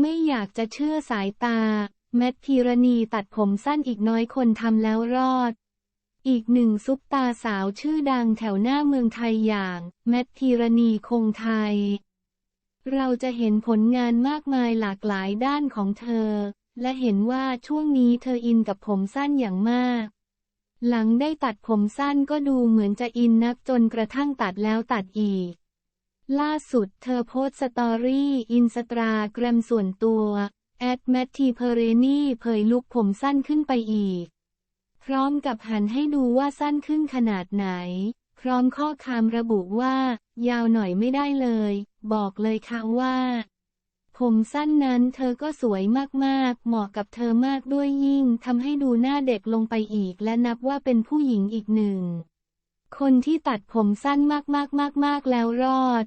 ไม่อยากจะเชื่อสายตา แมทพีรณีตัดผมสั้นอีกน้อยคนทำแล้วรอด อีกหนึ่งซุปตาสาวชื่อดังแถวหน้าเมืองไทยอย่าง แมทพีรณีคงไทย เราจะเห็นผลงานมากมายหลากหลายด้านของเธอ และเห็นว่าช่วงนี้เธออินกับผมสั้นอย่างมาก หลังได้ตัดผมสั้นก็ดูเหมือนจะอินนักจนกระทั่งตัดแล้วตัดอีก ล่าสุดเธอโพสต์สตอรี่อินสตาแกรมส่วนตัว แอดแมททีเพเรนี่เผยลุกผมสั้นขึ้นไปอีก พร้อมกับหันให้ดูว่าสั้นขึ้นขนาดไหน พร้อมข้อความระบุว่า ยาวหน่อยไม่ได้เลย บอกเลยค่ะว่า ผมสั้นนั้นเธอก็สวยมากๆ เหมาะกับเธอมากด้วยยิ่งทำให้ดูหน้าเด็กลงไปอีก และนับว่าเป็นผู้หญิงอีกหนึ่ง คนที่ตัดผมสั้นมากๆๆๆแล้วรอด